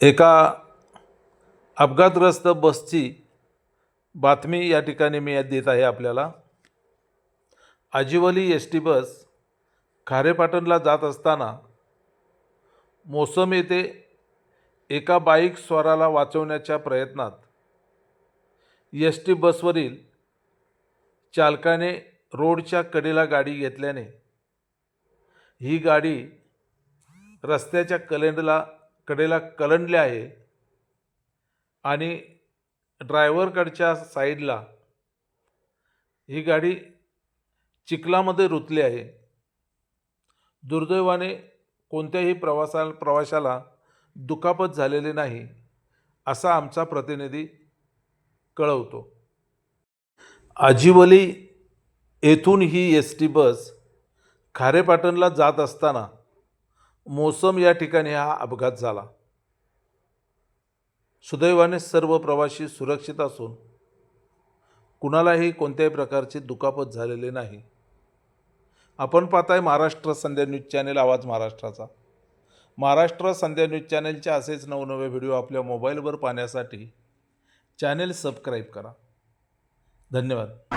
एका अपघातग्रस्त बसची बातमी या ठिकाणी मी देत आहे आपल्याला. आजीवली एस टी बस खारेपाटणला जात असताना मोसम येथे एका बाईक स्वाराला वाचवण्याच्या प्रयत्नात एस टी बसवरील चालकाने रोडच्या कडेला गाडी घेतल्याने ही गाडी रस्त्याच्या कलेंडला कडेला कलंडले आहे आणि ड्रायव्हरकडच्या साईडला ही गाडी चिखलामध्ये रुतली आहे. दुर्दैवाने कोणत्याही प्रवासा प्रवाशाला दुखापत झालेली नाही असा आमचा प्रतिनिधी कळवतो. आजीवली येथून ही एस टी बस खारेपाटणला जात असताना मोसम या ठिकाणी हा अपघात झाला. सुदैवाने सर्व प्रवासी सुरक्षित असून कुणालाही कोणत्याही प्रकारची दुखापत झालेली नाही. आपण पाहताय महाराष्ट्र संध्या न्यूज चॅनेल आवाज महाराष्ट्राचा. महाराष्ट्र संध्या न्यूज चॅनेलचे असेच नवनवे व्हिडिओ आपल्या मोबाईलवर पाहण्यासाठी चॅनेल सबस्क्राईब करा. धन्यवाद.